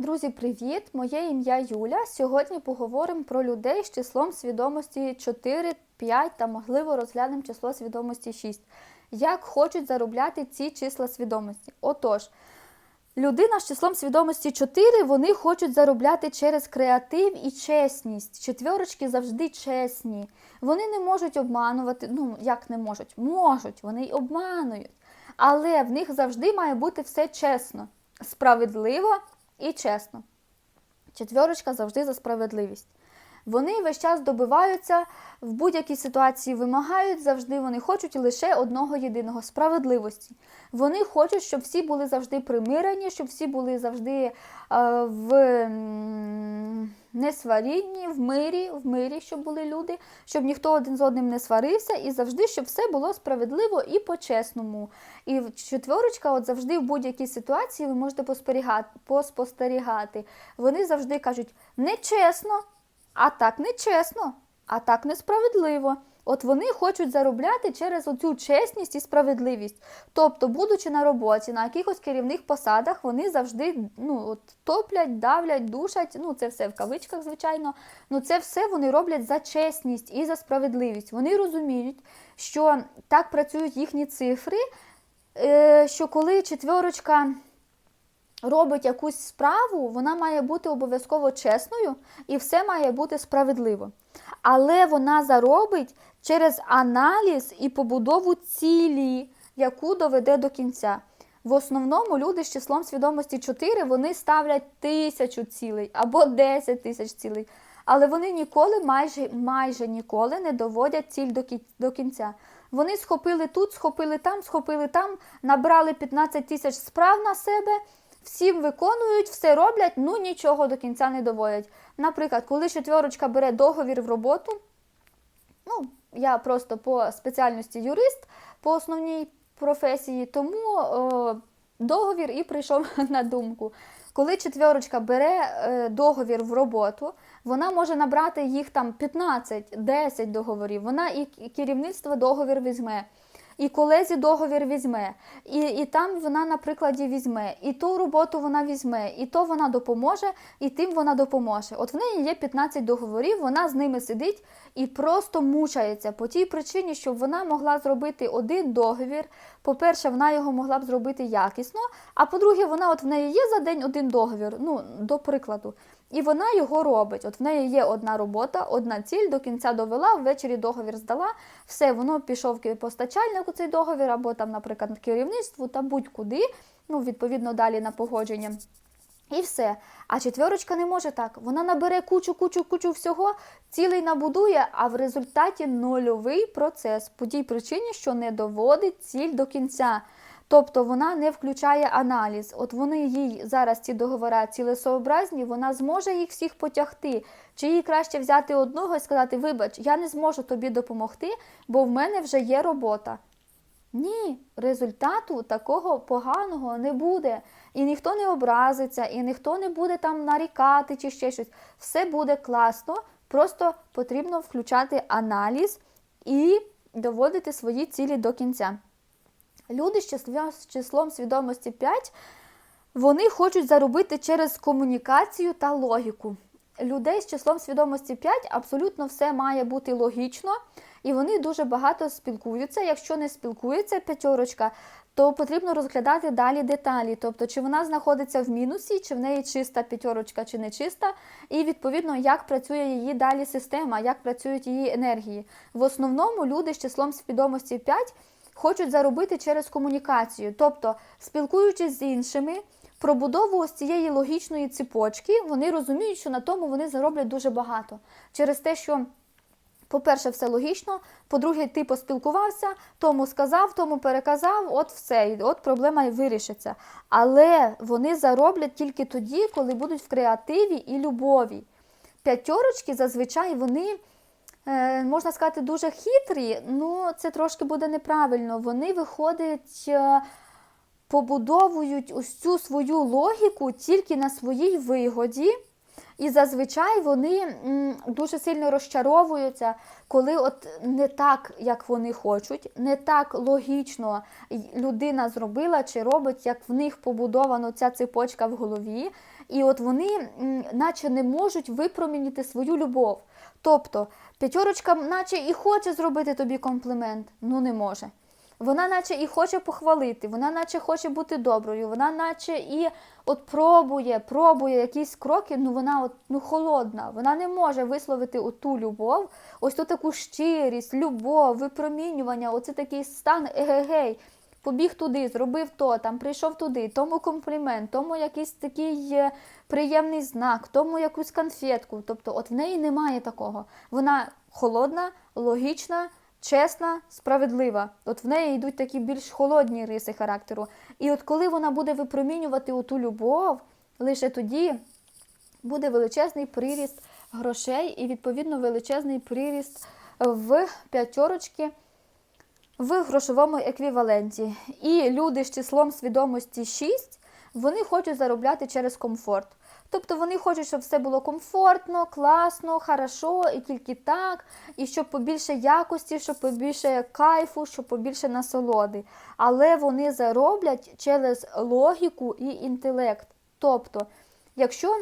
Друзі, привіт! Моє ім'я Юля. Сьогодні поговоримо про людей з числом свідомості 4, 5 та, можливо, розглянемо число свідомості 6. Як хочуть заробляти ці числа свідомості? Отож, людина з числом свідомості 4, вони хочуть заробляти через креатив і чесність. Четверочки завжди чесні. Вони не можуть обманувати. Ну, як не можуть? Можуть, вони й обманують. Але в них завжди має бути все чесно, справедливо і чесно. Четверочка завжди за справедливість. Вони весь час добиваються в будь-якій ситуації, вимагають завжди, вони хочуть лише одного єдиного справедливості. Вони хочуть, щоб всі були завжди примирені, щоб всі були завжди е, в несварінні, в мирі, в мирі, щоб були люди, щоб ніхто один з одним не сварився, і завжди, щоб все було справедливо і по-чесному. І четверочка, от завжди в будь-якій ситуації ви можете поспостерігати. Вони завжди кажуть нечесно, а так нечесно, а так несправедливо. От вони хочуть заробляти через оцю чесність і справедливість. Тобто, будучи на роботі, на якихось керівних посадах, вони завжди ну, от, топлять, давлять, душать. Ну, це все в кавичках, звичайно. Ну, це все вони роблять за чесність і за справедливість. Вони розуміють, що так працюють їхні цифри, е, що коли четверочка робить якусь справу, вона має бути обов'язково чесною і все має бути справедливо. Але вона заробить через аналіз і побудову цілі, яку доведе до кінця. В основному люди з числом свідомості 4 вони ставлять тисячу цілей або 10 тисяч цілей. Але вони ніколи, майже майже ніколи не доводять ціль до кі- до кінця. Вони схопили тут, схопили там, схопили там, набрали 15 тисяч справ на себе, всім виконують, все роблять, ну нічого до кінця не доводять. Наприклад, коли четверочка бере договір в роботу, ну, я просто по спеціальності юрист по основній професії, тому е, договір і прийшов на думку. Коли четверочка бере е, договір в роботу, вона може набрати їх там 15-10 договорів. Вона і керівництво договір візьме, і колезі договір візьме, і, і там вона на прикладі візьме, і ту роботу вона візьме, і то вона допоможе, і тим вона допоможе. От в неї є 15 договорів, вона з ними сидить і просто мучається по тій причині, щоб вона могла зробити один договір. По-перше, вона його могла б зробити якісно. А по-друге, вона от в неї є за день один договір, ну до прикладу. І вона його робить. От в неї є одна робота, одна ціль, до кінця довела, ввечері договір здала, все, воно пішов постачальнику цей договір, або там, наприклад, керівництву та будь-куди, ну, відповідно, далі на погодження. І все. А четверочка не може так. Вона набере кучу, кучу, кучу всього, цілий набудує, а в результаті нульовий процес по тій причині, що не доводить ціль до кінця. Тобто вона не включає аналіз. От вони їй зараз ці договори цілесообразні, вона зможе їх всіх потягти. Чи їй краще взяти одного і сказати, вибач, я не зможу тобі допомогти, бо в мене вже є робота. Ні, результату такого поганого не буде. І ніхто не образиться, і ніхто не буде там нарікати чи ще щось. Все буде класно, просто потрібно включати аналіз і доводити свої цілі до кінця. Люди з числом, свідомості 5 вони хочуть заробити через комунікацію та логіку. Людей з числом свідомості 5 абсолютно все має бути логічно, і вони дуже багато спілкуються. Якщо не спілкується п'ятерочка, то потрібно розглядати далі деталі. Тобто, чи вона знаходиться в мінусі, чи в неї чиста п'ятерочка, чи не чиста, і відповідно, як працює її далі система, як працюють її енергії. В основному люди з числом свідомості 5 хочуть заробити через комунікацію, тобто спілкуючись з іншими. Про будову ось цієї логічної цепочки вони розуміють, що на тому вони зароблять дуже багато. Через те, що, по-перше, все логічно, по-друге, ти поспілкувався, тому сказав, тому переказав, от все, от проблема і вирішиться. Але вони зароблять тільки тоді, коли будуть в креативі і любові. П'ятерочки зазвичай вони. е, Можна сказати, дуже хитрі, ну це трошки буде неправильно. Вони виходять, е, побудовують ось цю свою логіку тільки на своїй вигоді І зазвичай вони дуже сильно розчаровуються, коли от не так, як вони хочуть, не так логічно людина зробила чи робить, як в них побудована ця цепочка в голові. І от вони наче не можуть випромінити свою любов. Тобто п'ятерочка, наче і хоче зробити тобі комплімент, ну не може. Вона наче і хоче похвалити, вона наче хоче бути доброю, вона наче і от пробує, пробує якісь кроки, ну вона от ну холодна, вона не може висловити оту любов, ось ту таку щирість, любов, випромінювання, оце такий стан егегей. Побіг туди, зробив то, там прийшов туди, тому комплімент, тому якийсь такий е, приємний знак, тому якусь конфетку. Тобто, от в неї немає такого. Вона холодна, логічна, чесна, справедлива. От в неї йдуть такі більш холодні риси характеру. І от коли вона буде випромінювати оту любов, лише тоді буде величезний приріст грошей і, відповідно, величезний приріст в п'ятерочки в грошовому еквіваленті. І люди з числом свідомості 6, вони хочуть заробляти через комфорт. Тобто вони хочуть, щоб все було комфортно, класно, хорошо, і тільки так, і щоб побільше якості, щоб побільше кайфу, щоб побільше насолоди. Але вони зароблять через логіку і інтелект. Тобто, якщо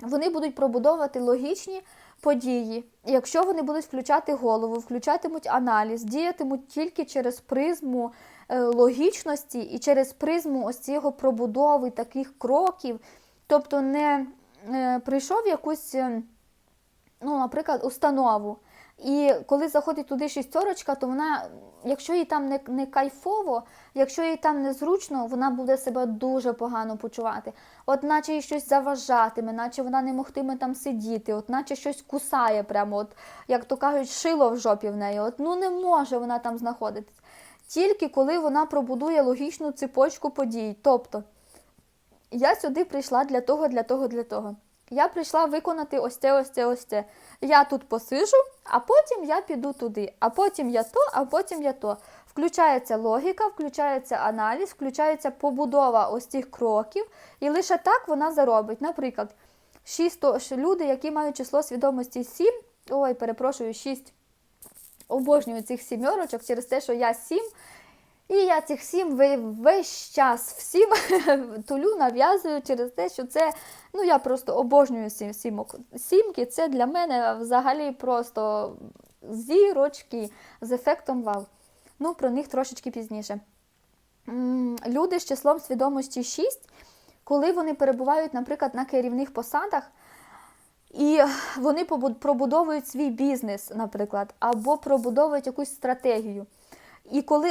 вони будуть пробудовувати логічні події. Якщо вони будуть включати голову, включатимуть аналіз, діятимуть тільки через призму е, логічності і через призму ось цього пробудови таких кроків, тобто не е, прийшов якусь, е, ну, наприклад, установу. І коли заходить туди шістерочка, то вона, якщо їй там не, не кайфово, якщо їй там незручно, вона буде себе дуже погано почувати. От наче їй щось заважатиме, наче вона не могтиме там сидіти, от наче щось кусає прямо, от, як то кажуть, шило в жопі в неї. От ну не може вона там знаходитись. Тільки коли вона пробудує логічну цепочку подій. Тобто, я сюди прийшла для того, для того, для того. Я прийшла виконати ось це, ось це, ось це. Я тут посижу, а потім я піду туди, а потім я то, а потім я то. Включається логіка, включається аналіз, включається побудова ось цих кроків, і лише так вона заробить. Наприклад, 6, люди, які мають число свідомості 7, ой, перепрошую, 6, обожнюю цих сімерочок через те, що я 7, і я цих сім весь час всім тулю, нав'язую через те, що це, ну я просто обожнюю сім, сімок. Сімки це для мене взагалі просто зірочки з ефектом вау. Ну, про них трошечки пізніше. Люди з числом свідомості 6, коли вони перебувають, наприклад, на керівних посадах, і вони пробудовують свій бізнес, наприклад, або пробудовують якусь стратегію. І коли